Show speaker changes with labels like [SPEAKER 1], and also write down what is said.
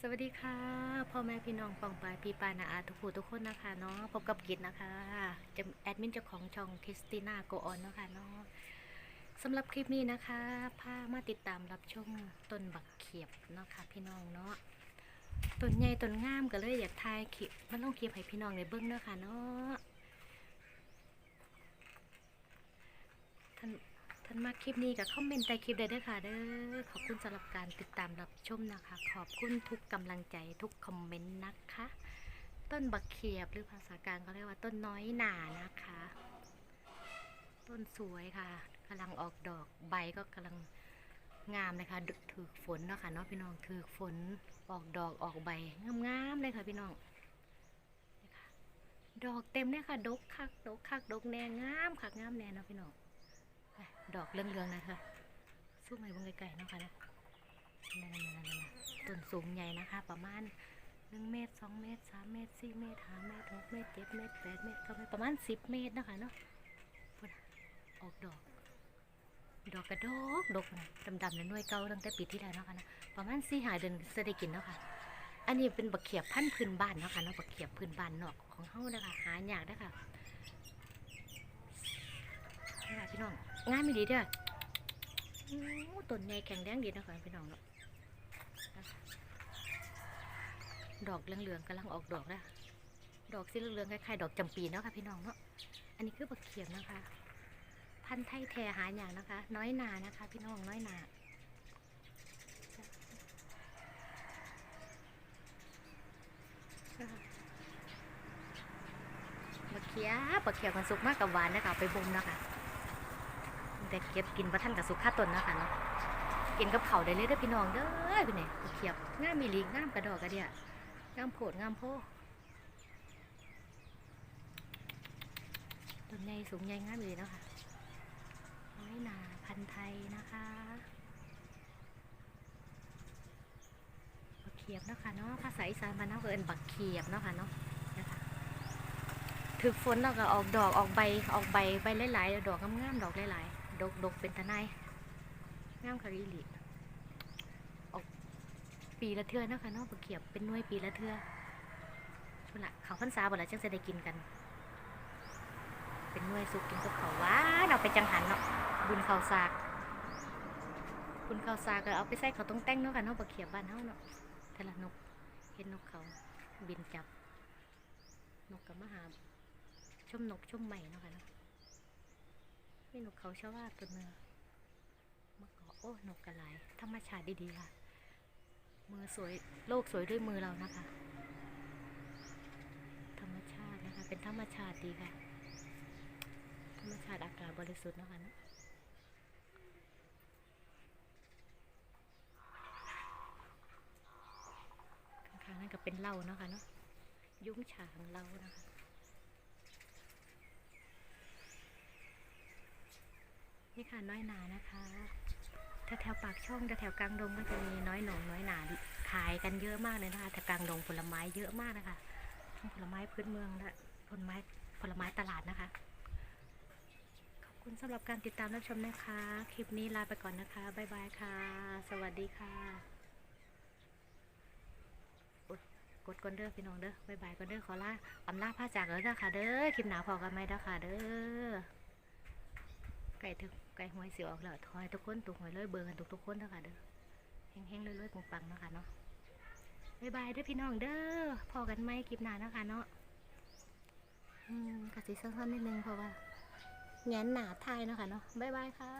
[SPEAKER 1] สวัสดีค่ะพ่อแม่พี่น้องปองปายพี่ปานาอาทุกผู้ทุกคนนะคะเนาะพบกับกิจนะคะจะแอดมินเจ้าของช่องคริสติน่าโกออนนะคะเนาะสำหรับคลิปนี้นะคะพามาติดตามรับชมต้นบักเขียบเนาะค่ะพี่น้องเนาะต้นใหญ่ต้นงามก็เลยอยากถ่ายคลิปมันต้องคลิปให้พี่น้องในเบิ้องเนาะค่ะเนาะท่าน ท่านมาคลิปนี้กับคอมเมนต์ใต้คลิปได้เด้อค่ะเด้อขอบคุณสำหรับการติดตามรับชมนะคะ ขอบคุณทุกกำลังใจทุกคอมเมนต์นะคะ ต้นบักเขียบหรือภาษากลางเขาเรียกว่าต้นน้อยหนานะคะ ต้นสวยค่ะกำลังออกดอกใบก็กำลังงามเลยค่ะถือฝนเนาะค่ะเนาะพี่น้องถือฝนออกดอกออกใบงามๆเลยค่ะพี่น้องดอกเต็มเลยค่ะ ดกคัก ดกคัก ดกแน่งามคักงามแน่นะพี่น้อง ดอกเรื่องๆนะคะ สู้ใหม่บงไก่ๆนะคะนะนั่นๆๆๆต้นสูงใหญ่นะคะ ประมาณหนึ่งเมตรสองเมตรสามเมตรสี่เมตรห้าเมตรหกเมตรเจ็ดเมตรแปดเมตรเก้าเมตรประมาณสิบเมตรนะคะเนาะพุ่นน่ะออกดอก ดอกกระดกดกดำๆนะน่วยเก่าตั้งแต่ปีที่แล้วเนาะคะนะประมาณสี่หาเดือนจะได้กินเนาะค่ะอันนี้เป็นบักเขียบพันธุ์พื้นบ้านเนาะค่ะเนาะบักเขียบพื้นบ้านนอกของเฮาเด้อค่ะหายากเด้อค่ะ นี่ล่ะพี่น้องงามมีดีเด้อต้นใหญ่แข็งแรงดีนะคะพี่น้องเนาะดอกเหลืองๆกำลังออกดอกแล้วดอกสีเหลืองๆคล้ายๆดอกจำปีเนาะค่ะพี่น้องเนาะอันนี้คือบักเขียบนะคะ พันธุ์ไทยแท้หาอย่างนะคะ น้อยหนานะคะ พี่น้องน้อยหนาบักเขียบบักเขียบมันสุกมากกับหวานนะคะไปบ่มนะคะ แต่เก็บกินประทันกับสุขาตนนะคะเนาะกินกับเขาได้เลยเด้อพี่น้องเด้อพี่เนี่ยเขียบงามมีลีงามกระดอกกระเดียงามโผดงามโพต้นใหญ่สูงใหญ่งามเลยเนาะค่ะน้อยนาพันไทยนะคะบักเขียบเนาะค่ะเนาะภาษาอีสานบ้านเราเอิ้นบักเขียบเนาะค่ะเนาะนะคะถึกฝนเราก็ออกดอกออกใบออกใบใบหลายๆดอกงามๆดอกหลายๆ ดกดกเป็นตะไนงามคาริลิออกปีละเทือเนาะคะเนาะบักเขียบเป็นน่วยปีละเทือพุ่นละเขาวพรรษาบ่ละจังจะได้กินกัน เป็นน่วยสุกกินกับเขาวหวาเอาไปจังหันเนาะบุญข้าวสากบุญข้าวสากก็เอาไปใส่ข้าวต้งแต่งเนาะค่ะเนาะบักเขียบบ้านเฮาเนาะแต่ละนกเห็นนกเขาบินจับ นกกับมาหาชมนกชมใหม่เนาะค่ะเนาะ มีนกเขาชาวาตัวเนื้อมาเกาะโอ้นกกระไหลธรรมชาติดีๆค่ะ มือสวยโลกสวยด้วยมือเรานะคะ ธรรมชาตินะคะ เป็นธรรมชาติดีค่ะ ธรรมชาติอากาศบริสุทธิ์นะคะนะข้างๆนั่นก็เป็นเหล้าเนาะค่ะเนาะยุ้งฉางเหล้านะคะ นี่ค่ะน้อยหนานะคะแถวแถวปากช่องแถวกลางดงก็จะมีน้อยหนงน้อยหนาขายกันเยอะมากเลยนะคะแต่กลางดงผลไม้เยอะมากนะคะทั้งผลไม้พื้นเมืองและผลไม้ผลไม้ตลาดนะคะ ขอบคุณสำหรับการติดตามรับชมนะคะ คลิปนี้ลาไปก่อนนะคะบ๊ายบายค่ะ สวัสดีค่ะกดกดก่อนเด้อพี่น้องเด้อบ๊ายบายก่อนเด้อขอลาอำลาพาจากแล้วนะคะเด้อคลิปหนาพอกันไหมเด้อค่ะเด้อไก่ถึก ไก่หวยเสียวออกแล้วทอยทุกคนตุกหวยเลยเบอร์กันทุกทุกคนเด้อค่ะเด้อแห้งๆเลยๆปังๆเนาะค่ะเนาะบายบายเด้อพี่น้องเด้อพอกันไหมคลิปหน้าเนาะคะเนาะอืมกะสิสั้นๆนิดนึงเพราะว่าแงนหนาทายเนาะค่ะเนาะบายบายค่ะ